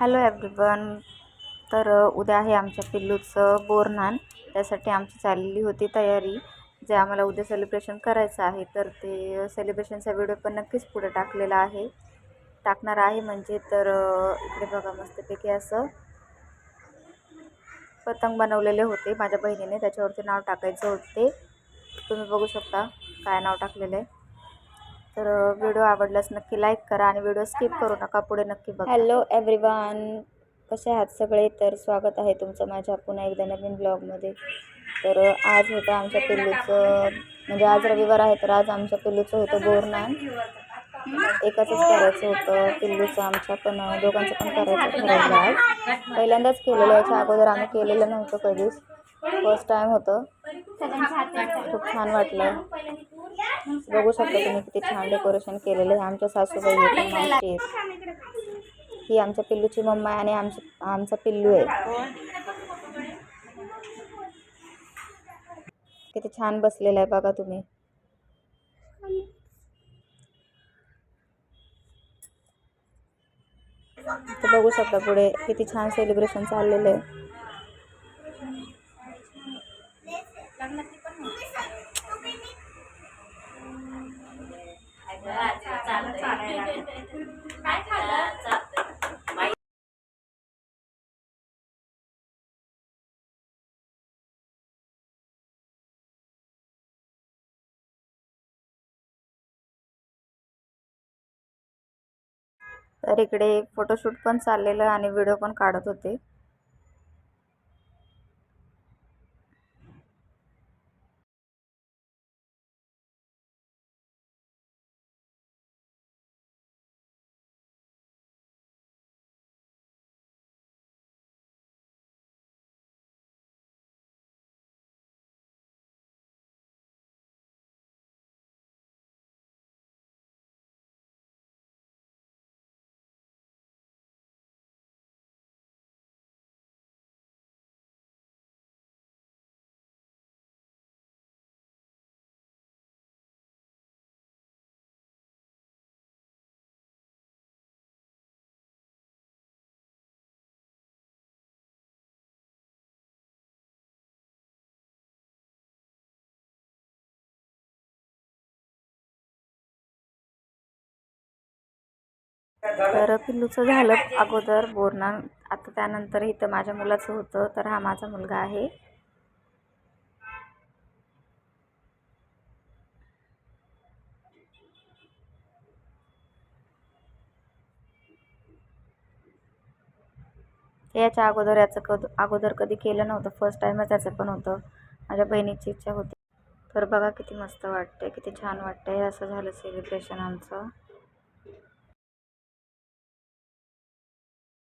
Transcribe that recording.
Hello everyone तर उद्या आहे आमच्या पिल्लूचं बोरनान. त्यासाठी आमची चाललेली होती तयारी जे आम्हाला उद्या सेलिब्रेशन करायचं आहे. तर ते सेलिब्रेशनचा व्हिडिओ पण नक्कीच पुढे टाकलेला आहे. टाकणार आहे म्हणजे तर इकडे बघा मस्तपैकी असं. पतंग बनवलेले होते माझ्या बहिणीने. त्याच्यावरती नाव टाकायचं होते. तुम्ही बघू शकता काय नाव टाकलेलं आहे. तर व्हिडिओ आवडल्यास नक्की लाईक करा आणि व्हिडिओ स्किप करू नका पुढे नक्की बघा. Hello everyone. कसे आहात सगळे? तर स्वागत आहे तुमचं माझ्या पुन्हा एकदा नवीन ब्लॉगमध्ये. तर आज होतं आमच्या पिल्लूचं म्हणजे आज रविवार आहे तर आज आमच्या पिल्लूचं होतं बोरनान. एकाच करायचं होतं. पिल्लूचं आमच्या पण दोघांचं पण करायचं ठरवलं आज. पहिल्यांदाच केलेलं याच्या अगोदर आम्ही केलेलं नव्हतं कधीच. फर्स्ट टाईम होतं. खूप छान वाटलं. बघू शकता तुम्ही किती छान डेकोरेशन केलेलं आहे. आमच्या सासूबाई आहे. आहेत ही आमच्या पिल्लूची मम्मा आहे आणि आमची आमचा पिल्लू आहे. किती छान बसलेला आहे बघा तुम्ही. बघू शकता पुढे किती छान सेलिब्रेशन चाललेलं आहे. तर इकडे फोटोशूट पण चाललेलं आणि व्हिडिओ पण काढत होते. तर पिल्लूचं झालं अगोदर बोरना आता त्यानंतर इथं माझ्या मुलाचं होतं तर हा माझा मुलगा आहे. याच्या अगोदर याचं कद अगोदर कधी केलं नव्हतं फर्स्ट टाईमच त्याचं पण होतं. माझ्या बहिणीची इच्छा होती. तर बघा किती मस्त वाटते किती छान वाटतंय असं झालं सेलिब्रेशन आमचं.